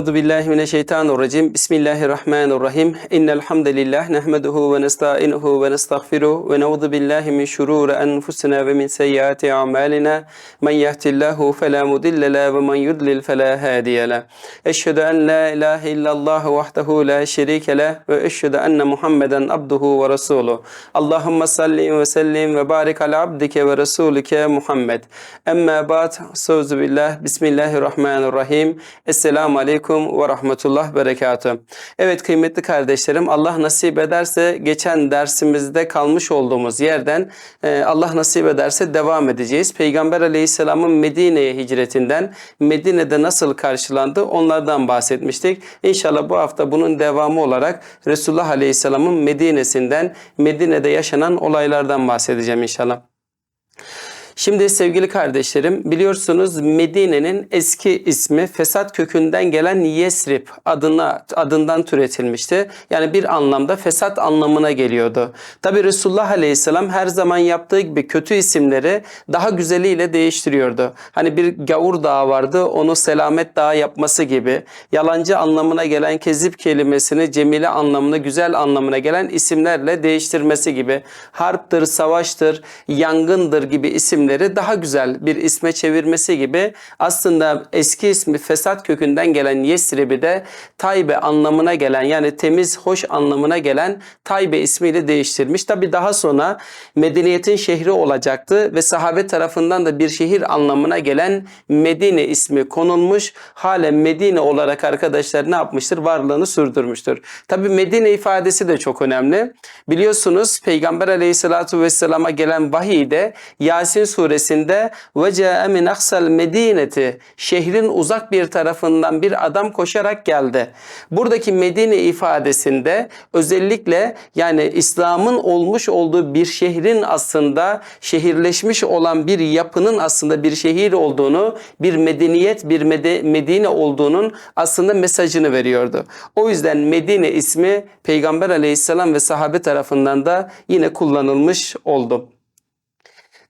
Euzu billahi mineşşeytanirracim. Bismillahirrahmanirrahim. İnnel hamdelellahi nehmeduhu ve nestainuhu ve nestağfiruh ve na'udzu billahi min şururi enfusina ve min seyyiati a'malina. Men yehdihillahu fela mudille lahu ve men yudlil fela hadiye lahu. Eşhedü en la ilahe illallah vahdehu la şerike leh ve eşhedü enne Muhammeden abduhu ve resuluh. Allahumme salli ve sellim ve barik ala abdike ve rasulike Muhammed. Emme ba'd. Sözü billah. Bismillahirrahmanirrahim. Esselamu aleyküm ve rahmetullah berekatuhu. Evet kıymetli kardeşlerim Allah nasip ederse geçen dersimizde kalmış olduğumuz yerden e, Allah nasip ederse devam edeceğiz. Peygamber aleyhisselamın Medine'ye hicretinden Medine'de nasıl karşılandı onlardan bahsetmiştik. İnşallah bu hafta bunun devamı olarak Resulullah aleyhisselamın Medine'sinden Medine'de yaşanan olaylardan bahsedeceğim inşallah. Şimdi sevgili kardeşlerim biliyorsunuz Medine'nin eski ismi fesat kökünden gelen Yesrib adına adından türetilmişti. Yani bir anlamda fesat anlamına geliyordu. Tabi Resulullah Aleyhisselam her zaman yaptığı gibi kötü isimleri daha güzeliyle değiştiriyordu. Hani bir gavur dağı vardı onu selamet dağı yapması gibi. Yalancı anlamına gelen kezip kelimesini cemile anlamına güzel anlamına gelen isimlerle değiştirmesi gibi. Harptır, savaştır, yangındır gibi isimleri daha güzel bir isme çevirmesi gibi aslında eski ismi fesat kökünden gelen Yesrib'i de Taybe anlamına gelen yani temiz, hoş anlamına gelen Taybe ismiyle değiştirmiş. Tabi daha sonra medeniyetin şehri olacaktı ve sahabe tarafından da bir şehir anlamına gelen Medine ismi konulmuş. Halen Medine olarak arkadaşlar ne yapmıştır? Varlığını sürdürmüştür. Tabi Medine ifadesi de çok önemli. Biliyorsunuz Peygamber aleyhissalatu vesselama gelen vahiyde Yasin suresinde ve ca'e min aksal medineti şehrin uzak bir tarafından bir adam koşarak geldi. Buradaki Medine ifadesinde özellikle yani İslam'ın olmuş olduğu bir şehrin aslında şehirleşmiş olan bir yapının aslında bir şehir olduğunu, bir medeniyet, bir Medine olduğunun aslında mesajını veriyordu. O yüzden Medine ismi Peygamber aleyhisselam ve sahabe tarafından da yine kullanılmış oldu.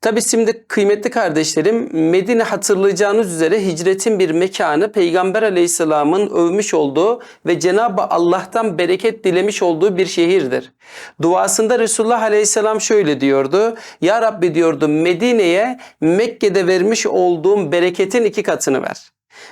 Tabi şimdi kıymetli kardeşlerim Medine hatırlayacağınız üzere hicretin bir mekanı Peygamber aleyhisselamın övmüş olduğu ve Cenab-ı Allah'tan bereket dilemiş olduğu bir şehirdir. Duasında Resulullah aleyhisselam şöyle diyordu. Ya Rabbi diyordu Medine'ye Mekke'de vermiş olduğum bereketin iki katını ver.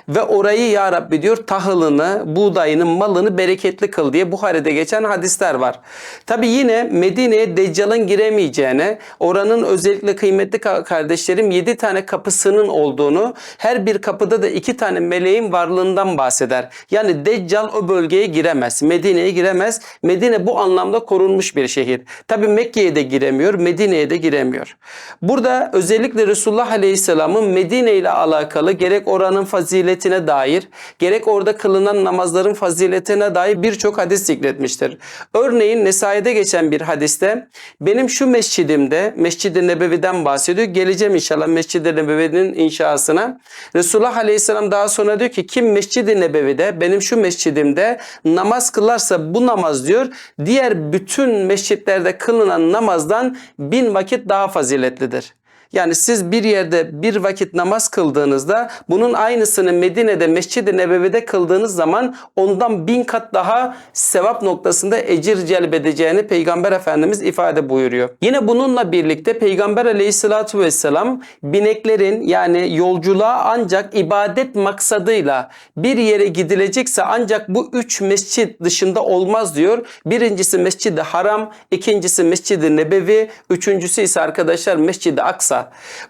Ve orayı ya Rabbi diyor tahılını, buğdayını, malını bereketli kıl diye Buhari'de geçen hadisler var. Tabi yine Medine'ye Deccal'ın giremeyeceğine, oranın özellikle kıymetli kardeşlerim 7 tane kapısının olduğunu, her bir kapıda da 2 tane meleğin varlığından bahseder. Yani Deccal o bölgeye giremez, Medine'ye giremez. Medine bu anlamda korunmuş bir şehir. Tabi Mekke'ye de giremiyor, Medine'ye de giremiyor. Burada özellikle Resulullah Aleyhisselam'ın Medine ile alakalı gerek oranın fazileti faziletine dair gerek orada kılınan namazların faziletine dair birçok hadis zikretmiştir. Örneğin Nesai'de geçen bir hadiste benim şu mescidimde Mescid-i Nebevi'den bahsediyor. Geleceğim inşallah Mescid-i Nebevi'nin inşasına. Resulullah Aleyhisselam daha sonra diyor ki kim Mescid-i Nebevi'de benim şu mescidimde namaz kılarsa bu namaz diyor diğer bütün mescitlerde kılınan namazdan bin vakit daha faziletlidir. Yani siz bir yerde bir vakit namaz kıldığınızda bunun aynısını Medine'de Mescid-i Nebevi'de kıldığınız zaman ondan bin kat daha sevap noktasında ecir celbedeceğini Peygamber Efendimiz ifade buyuruyor. Yine bununla birlikte Peygamber Aleyhisselatü Vesselam bineklerin yani yolculuğa ancak ibadet maksadıyla bir yere gidilecekse ancak bu üç mescit dışında olmaz diyor. Birincisi Mescid-i Haram, ikincisi Mescid-i Nebevi, üçüncüsü ise arkadaşlar Mescid-i Aksa.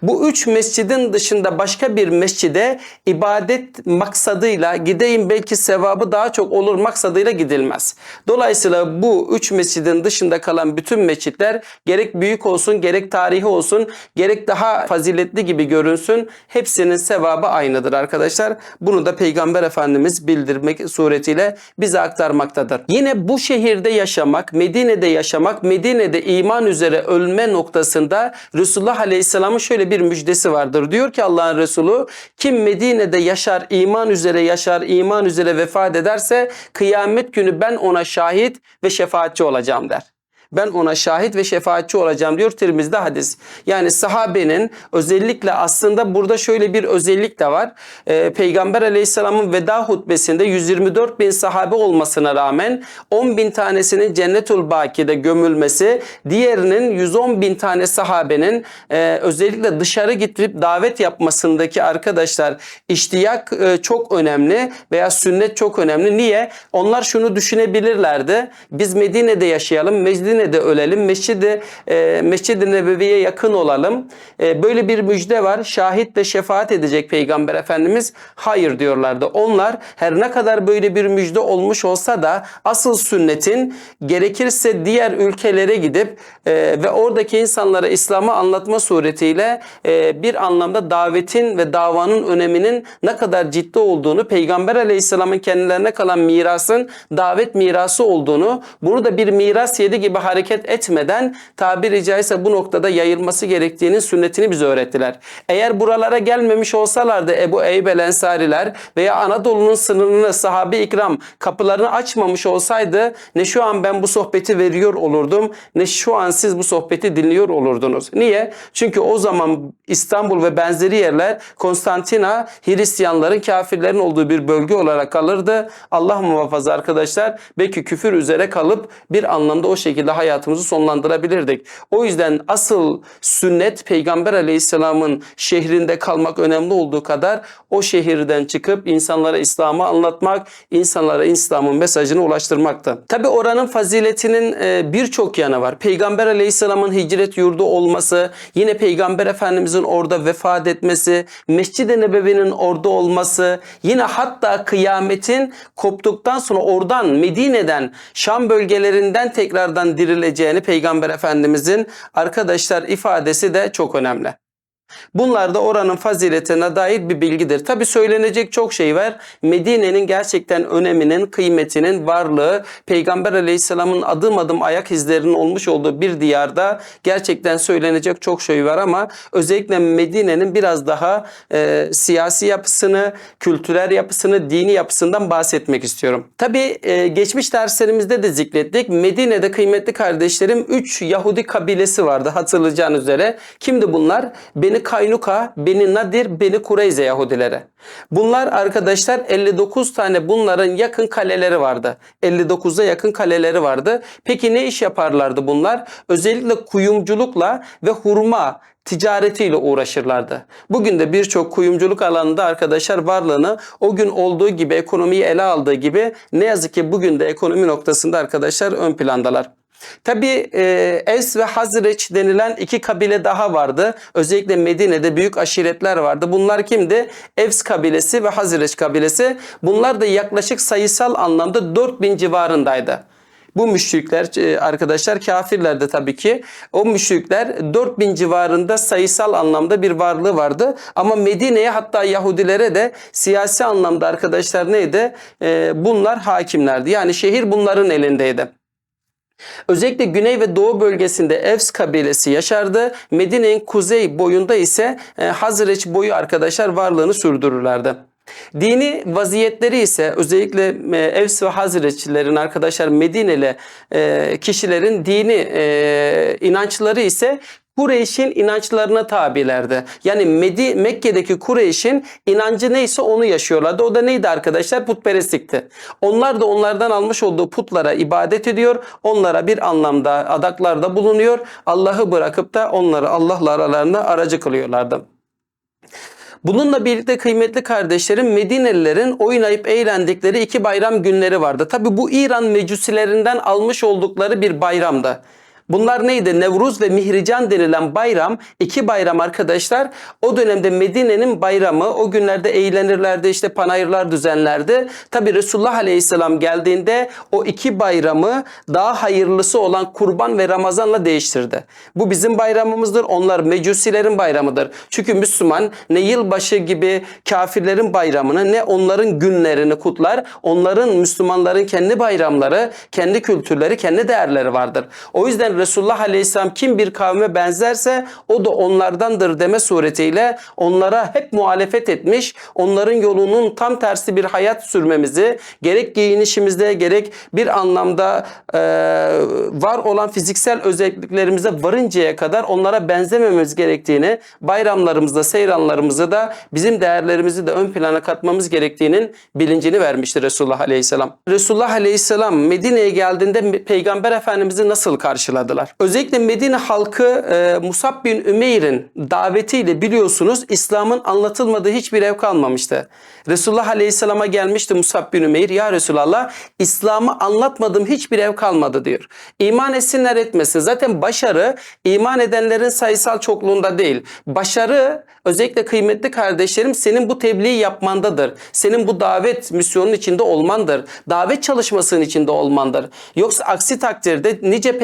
Bu üç mescidin dışında başka bir mescide ibadet maksadıyla gideyim belki sevabı daha çok olur maksadıyla gidilmez. Dolayısıyla bu üç mescidin dışında kalan bütün mescitler gerek büyük olsun gerek tarihi olsun gerek daha faziletli gibi görünsün hepsinin sevabı aynıdır arkadaşlar. Bunu da Peygamber Efendimiz bildirmek suretiyle bize aktarmaktadır. Yine bu şehirde yaşamak, Medine'de yaşamak, Medine'de iman üzere ölme noktasında Resulullah Aleyhisselam Aleyhisselam'ın şöyle bir müjdesi vardır. Diyor ki Allah'ın Resulü kim Medine'de yaşar, iman üzere yaşar, iman üzere vefat ederse kıyamet günü ben ona şahit ve şefaatçi olacağım der. Ben ona şahit ve şefaatçi olacağım diyor Tirmiz'de hadis. Yani sahabenin özellikle aslında burada şöyle bir özellik de var. Ee, Peygamber aleyhisselamın veda hutbesinde 124 bin sahabe olmasına rağmen 10 bin tanesinin cennetul bakide gömülmesi, diğerinin 110 bin tane sahabenin e, özellikle dışarı getirip davet yapmasındaki arkadaşlar iştiyak e, çok önemli veya sünnet çok önemli. Niye? Onlar şunu düşünebilirlerdi. Biz Medine'de yaşayalım, Medine'de ölelim, Mescid-i e, Mescid-i Nebevi'ye yakın olalım. E, böyle bir müjde var. Şahit de şefaat edecek Peygamber Efendimiz. Hayır diyorlardı. Onlar her ne kadar böyle bir müjde olmuş olsa da asıl sünnetin gerekirse diğer ülkelere gidip e, ve oradaki insanlara İslam'ı anlatma suretiyle e, bir anlamda davetin ve davanın öneminin ne kadar ciddi olduğunu, Peygamber Aleyhisselam'ın kendilerine kalan mirasın davet mirası olduğunu, bunu da bir miras yedi gibi hareket etmeden tabiri caizse bu noktada yayılması gerektiğinin sünnetini bize öğrettiler. Eğer buralara gelmemiş olsalardı Ebu Eyyub el Ensariler veya Anadolu'nun sınırını sahabe ikram kapılarını açmamış olsaydı ne şu an ben bu sohbeti veriyor olurdum ne şu an siz bu sohbeti dinliyor olurdunuz. Niye? Çünkü o zaman İstanbul ve benzeri yerler Konstantina Hristiyanların kafirlerin olduğu bir bölge olarak kalırdı. Allah muhafaza arkadaşlar belki küfür üzere kalıp bir anlamda o şekilde hayatımızı sonlandırabilirdik. O yüzden asıl sünnet Peygamber Aleyhisselam'ın şehrinde kalmak önemli olduğu kadar o şehirden çıkıp insanlara İslam'ı anlatmak, insanlara İslam'ın mesajını ulaştırmaktı. Tabi oranın faziletinin e, birçok yanı var. Peygamber Aleyhisselam'ın hicret yurdu olması, yine Peygamber Efendimizin orada vefat etmesi, Mescid-i Nebevi'nin orada olması, yine hatta kıyametin koptuktan sonra oradan Medine'den Şam bölgelerinden tekrardan dirileceğini Peygamber Efendimizin arkadaşlar ifadesi de çok önemli. Bunlar da oranın faziletine dair bir bilgidir. Tabi söylenecek çok şey var. Medine'nin gerçekten öneminin, kıymetinin, varlığı, Peygamber Aleyhisselam'ın adım adım ayak izlerinin olmuş olduğu bir diyarda gerçekten söylenecek çok şey var ama özellikle Medine'nin biraz daha e, siyasi yapısını, kültürel yapısını, dini yapısından bahsetmek istiyorum. Tabi e, geçmiş derslerimizde de zikrettik. Medine'de kıymetli kardeşlerim 3 Yahudi kabilesi vardı hatırlayacağınız üzere. Kimdi bunlar? Beni Kaynuka, Beni Nadir, Beni Kureyze Yahudileri. Bunlar arkadaşlar 59 tane bunların yakın kaleleri vardı. 59'a yakın kaleleri vardı. Peki ne iş yaparlardı bunlar? Özellikle kuyumculukla ve hurma ticaretiyle uğraşırlardı. Bugün de birçok kuyumculuk alanında arkadaşlar varlığını o gün olduğu gibi ekonomiyi ele aldığı gibi ne yazık ki bugün de ekonomi noktasında arkadaşlar ön plandalar. Tabi e, Es ve Hazreç denilen iki kabile daha vardı. Özellikle Medine'de büyük aşiretler vardı. Bunlar kimdi? Evs kabilesi ve Hazreç kabilesi. Bunlar da yaklaşık sayısal anlamda 4000 civarındaydı. Bu müşrikler e, arkadaşlar kafirlerdi tabii ki. O müşrikler 4000 civarında sayısal anlamda bir varlığı vardı. Ama Medine'ye hatta Yahudilere de siyasi anlamda arkadaşlar neydi? E, bunlar hakimlerdi. Yani şehir bunların elindeydi. Özellikle güney ve doğu bölgesinde Evs kabilesi yaşardı. Medine'nin kuzey boyunda ise e, Hazreç boyu arkadaşlar varlığını sürdürürlerdi. Dini vaziyetleri ise özellikle Evs ve Hazreçlilerin arkadaşlar Medineli e, kişilerin dini e, inançları ise Kureyş'in inançlarına tabilerdi. Yani Medi Mekke'deki Kureyş'in inancı neyse onu yaşıyorlardı. O da neydi arkadaşlar? Putperestlikti. Onlar da onlardan almış olduğu putlara ibadet ediyor. Onlara bir anlamda adaklarda bulunuyor. Allah'ı bırakıp da onları Allah'la aralarında aracı kılıyorlardı. Bununla birlikte kıymetli kardeşlerim Medinelilerin oynayıp eğlendikleri iki bayram günleri vardı. Tabi bu İran mecusilerinden almış oldukları bir bayramdı. Bunlar neydi? Nevruz ve Mihrican denilen bayram, iki bayram arkadaşlar. O dönemde Medine'nin bayramı, o günlerde eğlenirlerdi, işte panayırlar düzenlerdi. Tabi Resulullah Aleyhisselam geldiğinde o iki bayramı daha hayırlısı olan kurban ve Ramazan'la değiştirdi. Bu bizim bayramımızdır, onlar mecusilerin bayramıdır. Çünkü Müslüman ne yılbaşı gibi kafirlerin bayramını ne onların günlerini kutlar. Onların Müslümanların kendi bayramları, kendi kültürleri, kendi değerleri vardır. O yüzden Resulullah Aleyhisselam kim bir kavme benzerse o da onlardandır deme suretiyle onlara hep muhalefet etmiş. Onların yolunun tam tersi bir hayat sürmemizi gerek giyinişimizde gerek bir anlamda e, var olan fiziksel özelliklerimize varıncaya kadar onlara benzememiz gerektiğini bayramlarımızda, seyranlarımızda da bizim değerlerimizi de ön plana katmamız gerektiğinin bilincini vermiştir Resulullah Aleyhisselam. Resulullah Aleyhisselam Medine'ye geldiğinde Peygamber Efendimiz'i nasıl karşıladılar? Özellikle Medine halkı e, Musab bin Ümeyr'in davetiyle biliyorsunuz İslam'ın anlatılmadığı hiçbir ev kalmamıştı. Resulullah Aleyhisselam'a gelmişti Musab bin Ümeyr. Ya Resulallah İslam'ı anlatmadığım hiçbir ev kalmadı diyor. İman etsinler etmesin. Zaten başarı iman edenlerin sayısal çokluğunda değil. Başarı özellikle kıymetli kardeşlerim senin bu tebliği yapmandadır. Senin bu davet misyonun içinde olmandır. Davet çalışmasının içinde olmandır. Yoksa aksi takdirde nice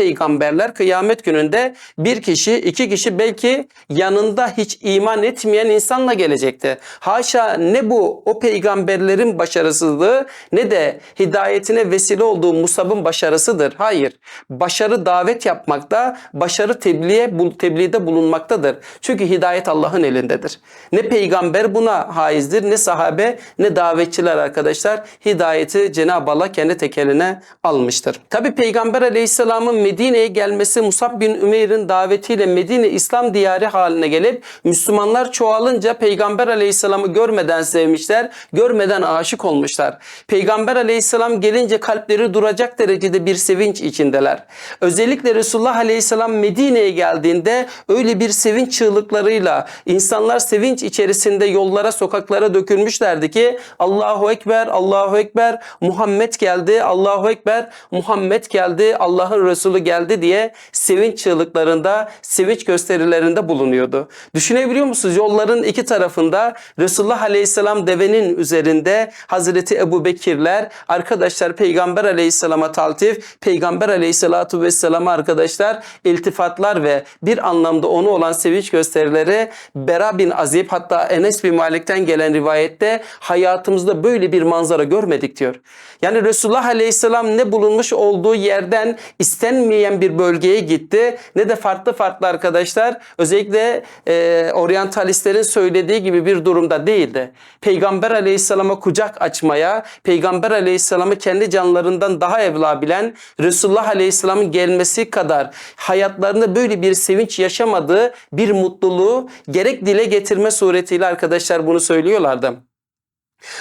peygamberler kıyamet gününde bir kişi, iki kişi belki yanında hiç iman etmeyen insanla gelecekti. Haşa ne bu o peygamberlerin başarısızlığı ne de hidayetine vesile olduğu Musab'ın başarısıdır. Hayır. Başarı davet yapmakta, başarı tebliğe, tebliğde bulunmaktadır. Çünkü hidayet Allah'ın elindedir. Ne peygamber buna haizdir, ne sahabe, ne davetçiler arkadaşlar hidayeti Cenab-ı Allah kendi tekeline almıştır. Tabi Peygamber Aleyhisselam'ın Medine'ye gelmesi Musab bin Ümeyr'in davetiyle Medine İslam diyarı haline gelip Müslümanlar çoğalınca Peygamber Aleyhisselam'ı görmeden sevmişler, görmeden aşık olmuşlar. Peygamber Aleyhisselam gelince kalpleri duracak derecede bir sevinç içindeler. Özellikle Resulullah Aleyhisselam Medine'ye geldiğinde öyle bir sevinç çığlıklarıyla insanlar sevinç içerisinde yollara, sokaklara dökülmüşlerdi ki Allahu Ekber, Allahu Ekber, Muhammed geldi, Allahu Ekber, Muhammed geldi, Allah'ın Resulü geldi diye sevinç çığlıklarında, sevinç gösterilerinde bulunuyordu. Düşünebiliyor musunuz? Yolların iki tarafında Resulullah Aleyhisselam devenin üzerinde Hazreti Ebu Bekirler, arkadaşlar Peygamber Aleyhisselam'a taltif, Peygamber Aleyhisselatu Vesselam'a arkadaşlar iltifatlar ve bir anlamda onu olan sevinç gösterileri Bera bin Azib hatta Enes bin Malik'ten gelen rivayette hayatımızda böyle bir manzara görmedik diyor. Yani Resulullah Aleyhisselam ne bulunmuş olduğu yerden istenmeyen bir bölgeye gitti ne de farklı farklı arkadaşlar özellikle e, oryantalistlerin söylediği gibi bir durumda değildi. Peygamber Aleyhisselam'a kucak açmaya, Peygamber Aleyhisselam'ı kendi canlarından daha evla bilen Resulullah Aleyhisselam'ın gelmesi kadar hayatlarında böyle bir sevinç yaşamadığı bir mutluluğu gerek dile getirme suretiyle arkadaşlar bunu söylüyorlardı.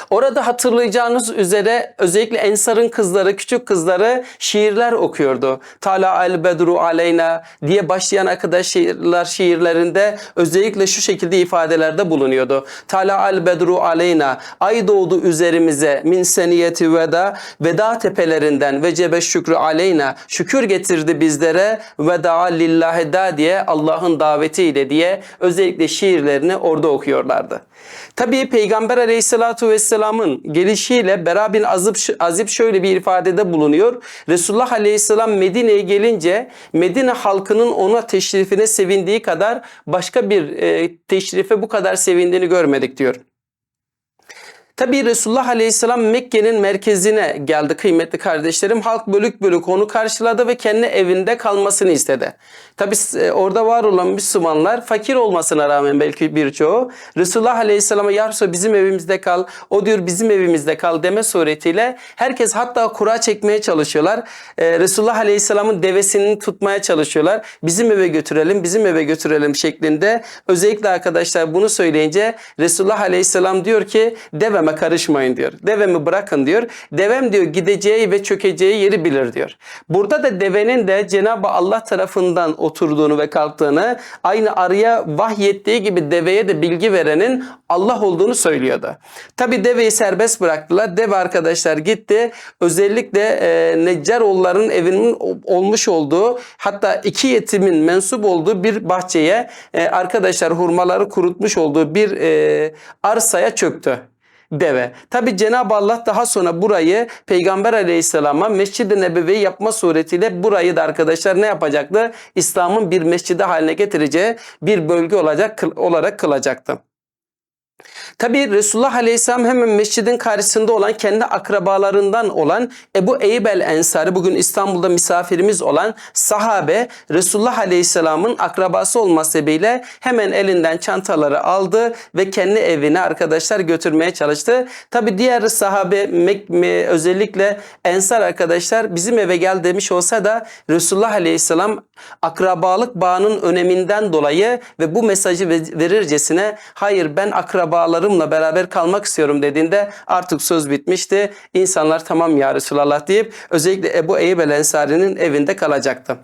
Orada hatırlayacağınız üzere özellikle Ensar'ın kızları, küçük kızları şiirler okuyordu. Tala el bedru aleyna diye başlayan arkadaşlar şiirlerinde özellikle şu şekilde ifadelerde bulunuyordu. Tala el bedru aleyna ay doğdu üzerimize min seniyeti veda veda tepelerinden ve cebe şükrü aleyna şükür getirdi bizlere veda lillahi da diye Allah'ın davetiyle diye özellikle şiirlerini orada okuyorlardı. Tabii Peygamber Aleyhisselatü Vesselam'ın gelişiyle Bera bin Azib, Azib şöyle bir ifadede bulunuyor. Resulullah Aleyhisselam Medine'ye gelince Medine halkının ona teşrifine sevindiği kadar başka bir e, teşrife bu kadar sevindiğini görmedik diyor. Tabi Resulullah Aleyhisselam Mekke'nin merkezine geldi kıymetli kardeşlerim. Halk bölük bölük onu karşıladı ve kendi evinde kalmasını istedi. Tabi orada var olan Müslümanlar fakir olmasına rağmen belki birçoğu Resulullah Aleyhisselam'a ya bizim evimizde kal, o diyor bizim evimizde kal deme suretiyle herkes hatta kura çekmeye çalışıyorlar. Ee, Resulullah Aleyhisselam'ın devesini tutmaya çalışıyorlar. Bizim eve götürelim, bizim eve götürelim şeklinde. Özellikle arkadaşlar bunu söyleyince Resulullah Aleyhisselam diyor ki deve deveme karışmayın diyor. Devemi bırakın diyor. Devem diyor gideceği ve çökeceği yeri bilir diyor. Burada da devenin de Cenab-ı Allah tarafından oturduğunu ve kalktığını aynı arıya vahyettiği gibi deveye de bilgi verenin Allah olduğunu söylüyordu. Tabi deveyi serbest bıraktılar. Deve arkadaşlar gitti. Özellikle e, Neccaroğulların evinin olmuş olduğu hatta iki yetimin mensup olduğu bir bahçeye e, arkadaşlar hurmaları kurutmuş olduğu bir e, arsaya çöktü deve. Tabi Cenab-ı Allah daha sonra burayı Peygamber Aleyhisselam'a Mescid-i Nebevi yapma suretiyle burayı da arkadaşlar ne yapacaktı? İslam'ın bir mescidi haline getireceği bir bölge olacak olarak kılacaktı. Tabi Resulullah Aleyhisselam hemen mescidin karşısında olan kendi akrabalarından olan Ebu Eyyub el Ensari bugün İstanbul'da misafirimiz olan sahabe Resulullah Aleyhisselam'ın akrabası olması sebebiyle hemen elinden çantaları aldı ve kendi evine arkadaşlar götürmeye çalıştı. Tabi diğer sahabe özellikle Ensar arkadaşlar bizim eve gel demiş olsa da Resulullah Aleyhisselam akrabalık bağının öneminden dolayı ve bu mesajı ve- verircesine hayır ben akrabalarımla beraber kalmak istiyorum dediğinde artık söz bitmişti. İnsanlar tamam ya Resulallah deyip özellikle Ebu Eyyub el Ensari'nin evinde kalacaktı.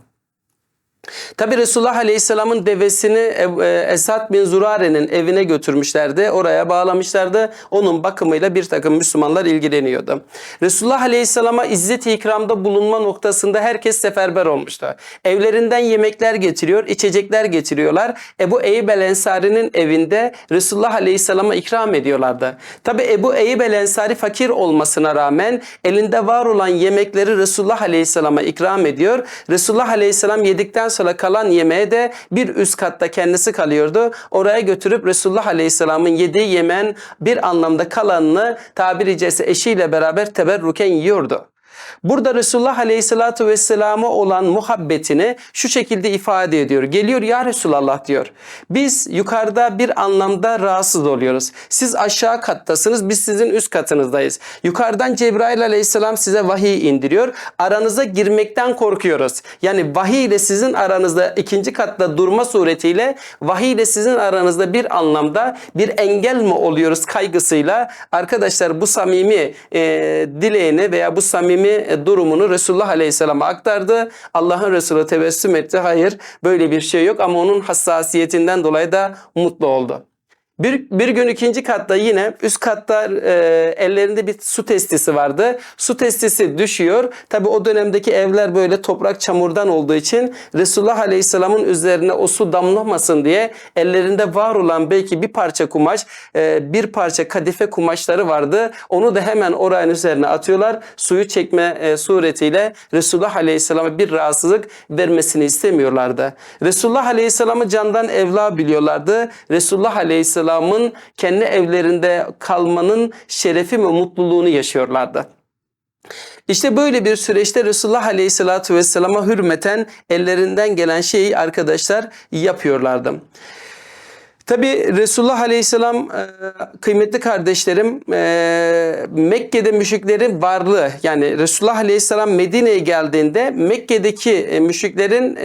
Tabi Resulullah Aleyhisselam'ın devesini E- Esad bin Zurare'nin evine götürmüşlerdi. Oraya bağlamışlardı. Onun bakımıyla bir takım Müslümanlar ilgileniyordu. Resulullah Aleyhisselam'a izzet-i ikramda bulunma noktasında herkes seferber olmuştu. Evlerinden yemekler getiriyor, içecekler getiriyorlar. Ebu Eyyub el Ensari'nin evinde Resulullah Aleyhisselam'a ikram ediyorlardı. Tabi Ebu Eyyub el Ensari fakir olmasına rağmen elinde var olan yemekleri Resulullah Aleyhisselam'a ikram ediyor. Resulullah Aleyhisselam yedikten sonra kalan yemeğe de bir üst katta kendisi kalıyordu. Oraya götürüp Resulullah Aleyhisselam'ın yediği yemeğin bir anlamda kalanını tabiri caizse eşiyle beraber teberruken yiyordu. Burada Resulullah Aleyhisselatü Vesselam'a olan muhabbetini şu şekilde ifade ediyor. Geliyor ya Resulallah diyor. Biz yukarıda bir anlamda rahatsız oluyoruz. Siz aşağı kattasınız biz sizin üst katınızdayız. Yukarıdan Cebrail Aleyhisselam size vahiy indiriyor. Aranıza girmekten korkuyoruz. Yani vahiy ile sizin aranızda ikinci katta durma suretiyle vahiy ile sizin aranızda bir anlamda bir engel mi oluyoruz kaygısıyla arkadaşlar bu samimi e, dileğini veya bu samimi e, durumunu Resulullah Aleyhisselam'a aktardı. Allah'ın Resulü tebessüm etti. Hayır böyle bir şey yok ama onun hassasiyetinden dolayı da mutlu oldu. Bir, bir gün ikinci katta yine üst katta e, ellerinde bir su testisi vardı. Su testisi düşüyor. Tabi o dönemdeki evler böyle toprak çamurdan olduğu için Resulullah Aleyhisselam'ın üzerine o su damlamasın diye ellerinde var olan belki bir parça kumaş, e, bir parça kadife kumaşları vardı. Onu da hemen oranın üzerine atıyorlar. Suyu çekme e, suretiyle Resulullah Aleyhisselam'a bir rahatsızlık vermesini istemiyorlardı. Resulullah Aleyhisselam'ı candan evla biliyorlardı. Resulullah Aleyhisselam'ın kendi evlerinde kalmanın şerefi ve mutluluğunu yaşıyorlardı. İşte böyle bir süreçte Resulullah Aleyhisselatü Vesselam'a hürmeten ellerinden gelen şeyi arkadaşlar yapıyorlardı. Tabi Resulullah Aleyhisselam e, kıymetli kardeşlerim e, Mekke'de müşriklerin varlığı yani Resulullah Aleyhisselam Medine'ye geldiğinde Mekke'deki e, müşriklerin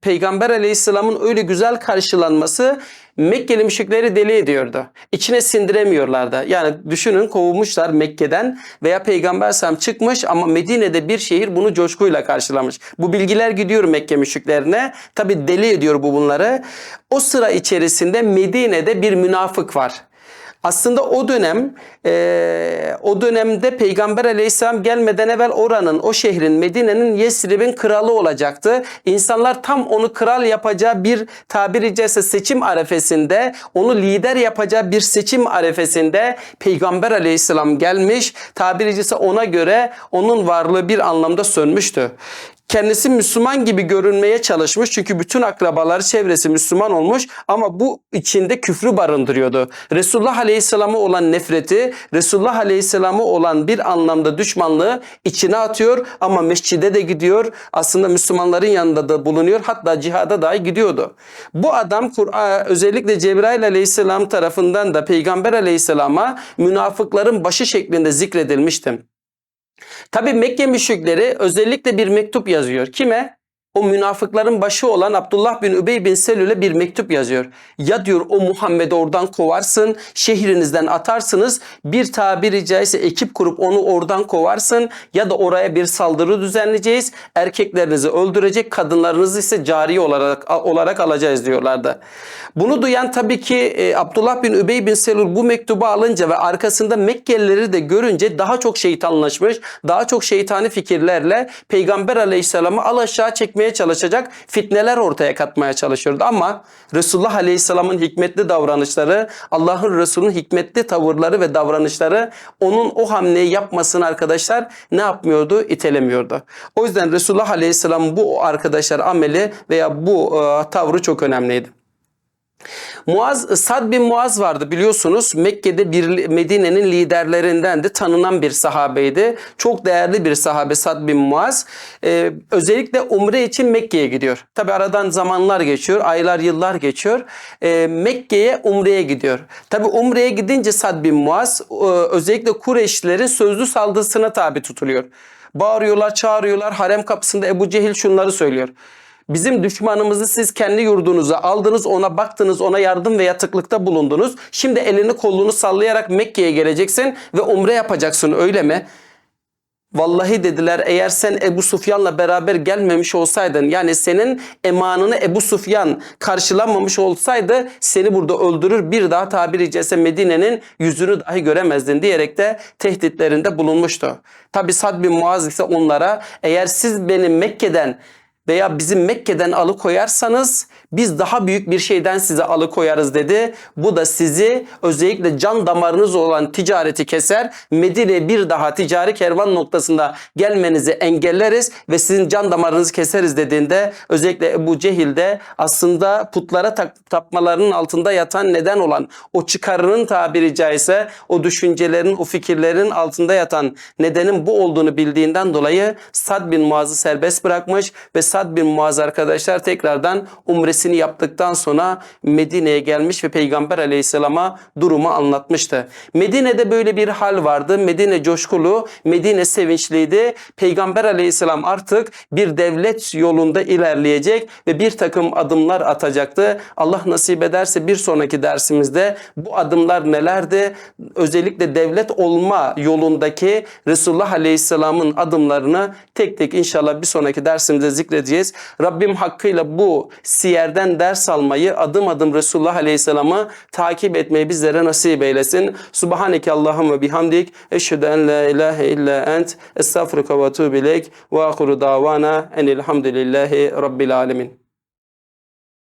Peygamber Aleyhisselam'ın öyle güzel karşılanması Mekkeli müşrikleri deli ediyordu. İçine sindiremiyorlardı. Yani düşünün kovulmuşlar Mekke'den veya Peygamber Aleyhisselam çıkmış ama Medine'de bir şehir bunu coşkuyla karşılamış. Bu bilgiler gidiyor Mekke müşriklerine. Tabi deli ediyor bu bunları. O sıra içerisinde Medine'de bir münafık var. Aslında o dönem e, o dönemde Peygamber aleyhisselam gelmeden evvel oranın o şehrin Medine'nin Yesrib'in kralı olacaktı. İnsanlar tam onu kral yapacağı bir tabiri caizse seçim arefesinde onu lider yapacağı bir seçim arefesinde Peygamber aleyhisselam gelmiş. Tabiri caizse ona göre onun varlığı bir anlamda sönmüştü kendisi Müslüman gibi görünmeye çalışmış. Çünkü bütün akrabaları çevresi Müslüman olmuş ama bu içinde küfrü barındırıyordu. Resulullah Aleyhisselam'a olan nefreti, Resulullah Aleyhisselam'a olan bir anlamda düşmanlığı içine atıyor ama mescide de gidiyor. Aslında Müslümanların yanında da bulunuyor. Hatta cihada dahi gidiyordu. Bu adam özellikle Cebrail Aleyhisselam tarafından da Peygamber Aleyhisselam'a münafıkların başı şeklinde zikredilmişti. Tabi Mekke müşrikleri özellikle bir mektup yazıyor. Kime? O münafıkların başı olan Abdullah bin Übey bin Selül'e bir mektup yazıyor. Ya diyor o Muhammed'i oradan kovarsın, şehrinizden atarsınız. Bir tabiri caizse ekip kurup onu oradan kovarsın ya da oraya bir saldırı düzenleyeceğiz. Erkeklerinizi öldürecek, kadınlarınızı ise cari olarak olarak alacağız diyorlardı. Bunu duyan tabii ki e, Abdullah bin Übey bin Selül bu mektubu alınca ve arkasında Mekkelileri de görünce daha çok şeytanlaşmış, daha çok şeytani fikirlerle Peygamber Aleyhisselam'ı al aşağı çekmeye çalışacak fitneler ortaya katmaya çalışıyordu. Ama Resulullah Aleyhisselam'ın hikmetli davranışları, Allah'ın Resulü'nün hikmetli tavırları ve davranışları onun o hamleyi yapmasını arkadaşlar ne yapmıyordu? İtelemiyordu. O yüzden Resulullah Aleyhisselam bu arkadaşlar ameli veya bu e, tavrı çok önemliydi. Muaz, Sad bin Muaz vardı biliyorsunuz. Mekke'de bir Medine'nin liderlerindendi. Tanınan bir sahabeydi. Çok değerli bir sahabe Sad bin Muaz. Ee, özellikle umre için Mekke'ye gidiyor. Tabi aradan zamanlar geçiyor. Aylar, yıllar geçiyor. Ee, Mekke'ye umreye gidiyor. Tabi umreye gidince Sad bin Muaz e, özellikle Kureyşlilerin sözlü saldırısına tabi tutuluyor. Bağırıyorlar, çağırıyorlar. Harem kapısında Ebu Cehil şunları söylüyor. Bizim düşmanımızı siz kendi yurdunuza aldınız, ona baktınız, ona yardım ve yatıklıkta bulundunuz. Şimdi elini kolunu sallayarak Mekke'ye geleceksin ve umre yapacaksın öyle mi? Vallahi dediler eğer sen Ebu Sufyan'la beraber gelmemiş olsaydın yani senin emanını Ebu Sufyan karşılamamış olsaydı seni burada öldürür bir daha tabiri caizse Medine'nin yüzünü dahi göremezdin diyerek de tehditlerinde bulunmuştu. Tabi Sad bin Muaz ise onlara eğer siz beni Mekke'den veya bizi Mekke'den alıkoyarsanız biz daha büyük bir şeyden sizi alıkoyarız dedi. Bu da sizi özellikle can damarınız olan ticareti keser. Medine'ye bir daha ticari kervan noktasında gelmenizi engelleriz ve sizin can damarınızı keseriz dediğinde özellikle Ebu Cehil de aslında putlara tapmalarının altında yatan neden olan o çıkarının tabiri caizse o düşüncelerin o fikirlerin altında yatan nedenin bu olduğunu bildiğinden dolayı Sad bin Muaz'ı serbest bırakmış ve Sad bin Muaz arkadaşlar tekrardan umresini yaptıktan sonra Medine'ye gelmiş ve Peygamber aleyhisselama durumu anlatmıştı. Medine'de böyle bir hal vardı. Medine coşkulu, Medine sevinçliydi. Peygamber aleyhisselam artık bir devlet yolunda ilerleyecek ve bir takım adımlar atacaktı. Allah nasip ederse bir sonraki dersimizde bu adımlar nelerdi? Özellikle devlet olma yolundaki Resulullah aleyhisselamın adımlarını tek tek inşallah bir sonraki dersimizde zikredeceğiz. Rabbim hakkıyla bu siyerden ders almayı adım adım Resulullah Aleyhisselam'ı takip etmeyi bizlere nasip eylesin. Subhaneke Allahümme bihamdik. Eşhedü en la ilahe illa ent. Estağfurullah ve etûbü ileyk. Ve ahuru davana enilhamdülillahi rabbil alemin.